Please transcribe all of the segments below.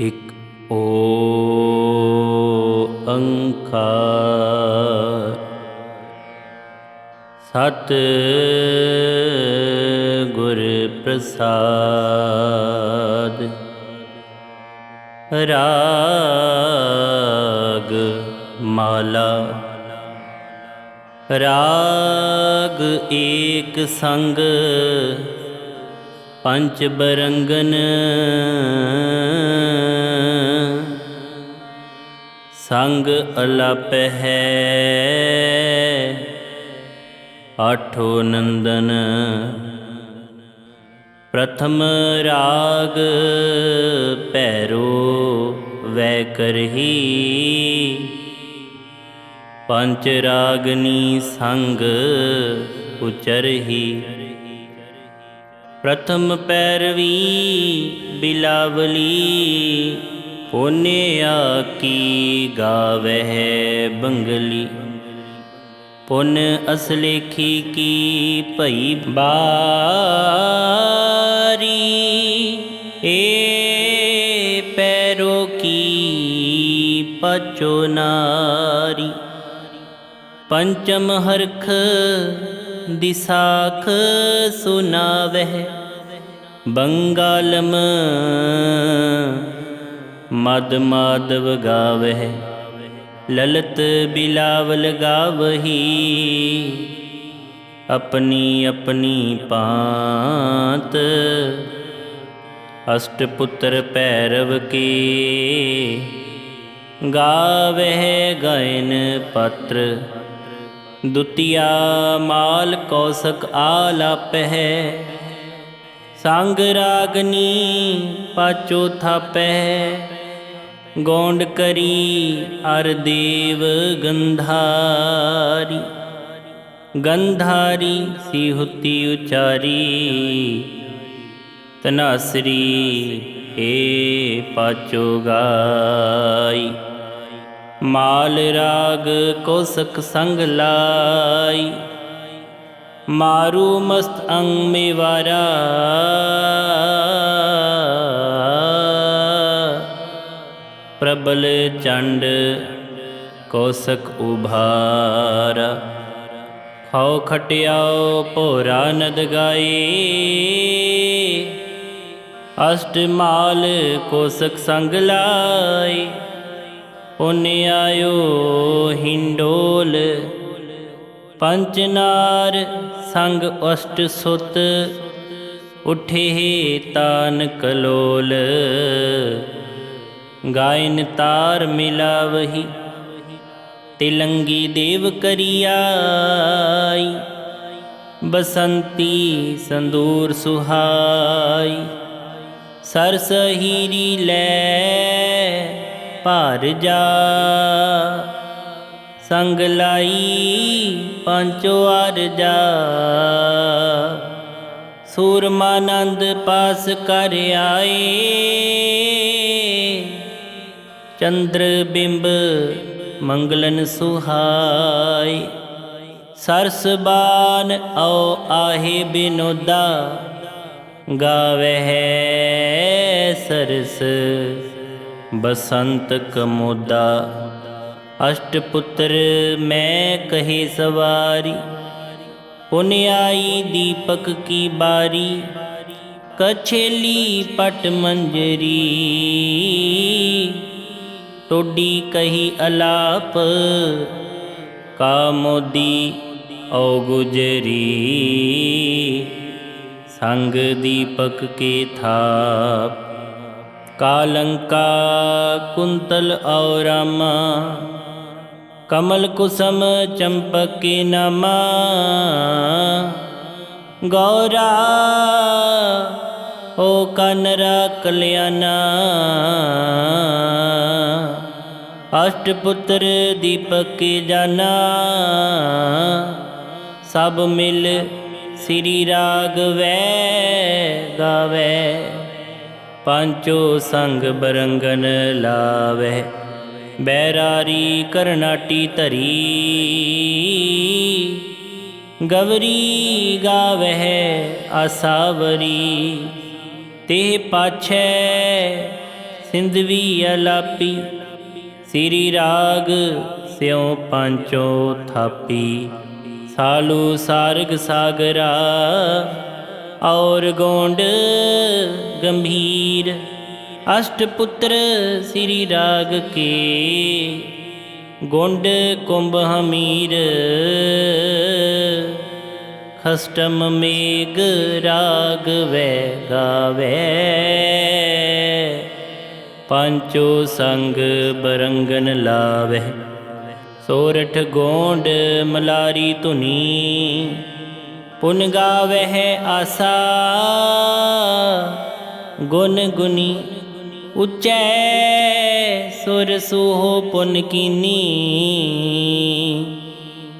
ਇੱਕ ਓ ਅੰਕਾਰ ਸਤ ਗੁਰ ਪ੍ਰਸਾਦ। ਰਾਗ ਮਾਲਾ। ਰਾਗ ਏਕ ਸੰਗ। ਪੰਚ ਬਰੰਗਨ। ਸੰਗ ਅਲਪ ਹੈ। ਆਠੋ ਨੰਦਨ। ਪ੍ਰਥਮ ਰਾਗ ਪੈਰੋ ਵੈ ਕਰਹੀ। ਪੰਚ ਰਾਗਨੀ ਸੰਗ ਉਚਰਹੀ। ਪ੍ਰਥਮ ਪੈਰਵੀ ਬਿਲਾਵਲੀ ਪੁਨਿਆ ਕੀ ਗਾਵਹਿ ਬੰਗਲੀ। ਪੁਨ ਅਸਲੇਖੀ ਕੀ ਭਈ ਬਾਰੀ, ਏ ਪੈਰੋ ਕੀ ਪਚੋ ਨਾਰੀ। ਪੰਚਮ ਹਰਖ ਦਿਸਾਖ ਸੁਨਾਵਹਿ, ਬੰਗਾਲਮ ਮਦ ਮਾਦਵ ਗਾਵਹਿ, ਲਲਤ ਬਿਲਾਵਲ ਗਾਵਹੀ, ਆਪਣੀ ਆਪਣੀ ਪਾਤ ਅਸ਼ਟ ਪੁੱਤਰ ਭੈਰਵ ਕੀ ਗਾਵਹਿ ਗਾਇਨ ਪਤਰ ਦੁਤੀਆ ਮਾਲ ਕੌਸਕ ਆਲਾਪਹਿ ਸੰਗ ਰਾਗਨੀ ਪਾਚੋ ਥਾਪਹਿ। ਗੋਂਡ ਕਰੀ ਅਰ ਦੇਵ ਗੰਧਾਰੀ। ਗੰਧਾਰੀ ਸਿਹੁਤੀ ਉਚਾਰੀ। ਤਨਾਸਰੀ ਏ ਪਾਚੋ ਗਾਈ। ਮਾਲ ਰਾਗ ਕੋਸਕ ਸੰਗ ਲਾਈ। ਮਾਰੂ ਮਸਤ ਅੰਗ ਮੇਵਾਰਾ। ਪ੍ਰਬਲ ਚੰਡ ਕੋਸਕ ਉਭਾਰਾ। ਖਾਓ ਖਟਿਆਓ ਭੋਰਾ ਨਦ ਗਾਈ। ਅਸ਼ਟ ਮਾਲ ਕੋਸਕ ਸੰਗ ਲਾਏ ਪੁਨ ਆਇਓ ਹਿੰਡੋਲ ਪੰਚਨਾਰ ਸੰਗ ਅਸ਼ਟ ਸੁਤ, ਉਠੇ ਤਾਨ ਕਲੋਲ ਗਾਇਨ ਤਾਰ ਮਿਲਾਵਹੀ, ਤਿਲੰਗੀ ਦੇਵ ਕਰਿਆਈ। ਬਸੰਤੀ ਸੰਦੂਰ ਸੁਹਾਈ ਸਰਸ ਹੀਰੀ ਲੈ ਭਰ ਜਾ। ਸੰਗ ਲਾਈ ਪੰਚੋ ਅਰਜਾ ਸੂਰਮਾਨੰਦ ਪਾਸ ਕਰ ਆਏ। ਚੰਦਰ ਬਿੰਬ ਮੰਗਲਨ ਸੁਹਾਈ ਸਰਸ ਬਾਨ ਆਓ ਆਹੇ ਬਿਨੋਦਾ। ਗਾਵਹਿ ਸਰਸ। ਬਸੰਤ ਕਮੋਦਾ, ਅਸ਼ਟ ਪੁੱਤਰ ਮੈਂ ਕਹੇ ਸਵਾਰੀ, ਪੁਨ ਆਈ ਦੀਪਕ ਕੀ ਬਾਰੀ, ਕਛੇਲੀ ਪਟ ਮੰਜਰੀ। ਟੋਡੀ ਕਹੀ ਅਲਾਪ, ਕਾਮੋਦੀ ਔ ਗੁਜਰੀ ਸੰਗ ਦੀਪਕ ਕੇ ਥਾਪ ਕਾਲੰਕਾ ਕੁੰਤਲ ਔ ਰਾਮਾ ਕਮਲ ਕੁਸਮ ਚੰਪਕ ਕੇ ਨਾਮਾ ਗੌਰਾ ਓ ਕਨਰਾ ਕਲਿਆਣਾ ਅਸ਼ਟਪੁੱਤਰ ਦੀਪਕ ਜਾਨਾ ਸਭ ਮਿਲ ਸ੍ਰੀ ਰਾਗ ਵੈ ਗਾਵੇ ਪੰਚੋ ਸੰਗ ਬਰੰਗਨ ਲਾਵੇ। ਬੈਰਾਰੀ ਕਰਨਾਟੀ ਧਰੀ। ਗਵਰੀ ਗਾਵਹਿ ਆਸਾਵਰੀ। ਤੇ ਪਾਛੈ ਸਿੰਧਵੀ ਅਲਾਪੀ। ਸ੍ਰੀ ਰਾਗ ਸਿਉ ਪੰਚੋ ਥਾਪੀ। ਸਾਲੂ ਸਾਰਗ ਸਾਗਰਾ। ਔਰ ਗੋਂਡ ਗੰਭੀਰ, ਅਸ਼ਟ ਪੁੱਤਰ ਸ੍ਰੀ ਰਾਗ ਕੇ। ਗੁੰਡ ਕੁੰਭ ਹਮੀਰ, ਖਸਟਮ ਮੇਗ ਰਾਗ ਵੈ ਗਾਵੇ। ਪੰਚੋ ਸੰਗ ਬਰੰਗਨ ਲਾਵੇ। ਸੋਰਠ ਗੋਂਡ ਮਲਾਰੀ ਧੁਨੀ ਪੁਨ ਗਾਵਹਿ ਆਸਾ। ਗੁਣ ਗੁਨੀ ਉਚੈ ਸੁਰ ਸੋਹ ਪੁਨ ਕੀਨੀ।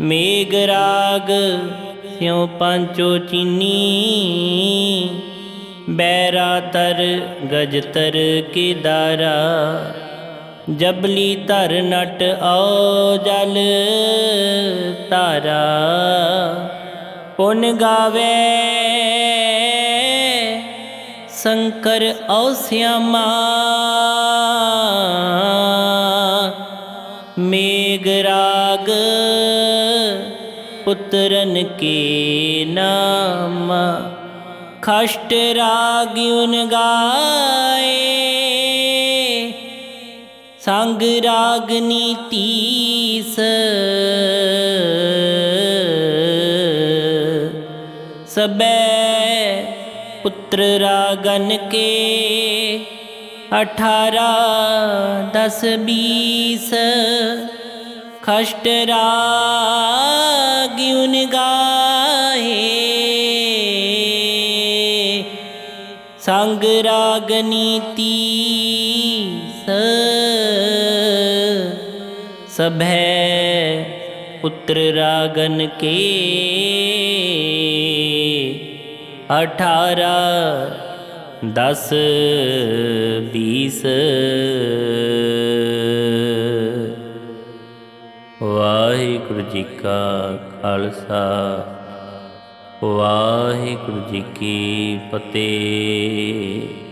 ਮੇਗ ਰਾਗ ਸਿਉ ਪੰਚੋ ਚੀਨੀ। ਬੈਰਾ ਤਰ ਗਜ਼ ਤਰ ਕੇਦਾਰਾ। ਜਬਲੀ ਧਰ ਨਟ ਔ ਜਲ ਤਾਰਾ ਪੁਨ ਗਾਵੇ। ਸ਼ੰਕਰ ਔ ਸਿਆਮਾ ਮੇਗ ਰਾਗ ਪੁੱਤਰਨ ਕੇ ਨਾਮ। ਖਸ਼ਟ ਰਾਗਿਉਨ ਗਾਏ। ਸੰਗ ਰਾਗ ਤੀਸ सबै पुत्र रागन के अठारह दस बीस कष्टरागुनगा हे सङ्गरागनीति सभै ਸਭੈ ਪੁੱਤਰ ਰਾਗਨ ਕੇ ਅਠਾਰਾ ਦਸ ਬੀਸ। ਵਾਹਿਗੁਰੂ ਜੀ ਕਾ ਖਾਲਸਾ, ਵਾਹਿਗੁਰੂ ਜੀ ਕੀ ਫਤਿਹ।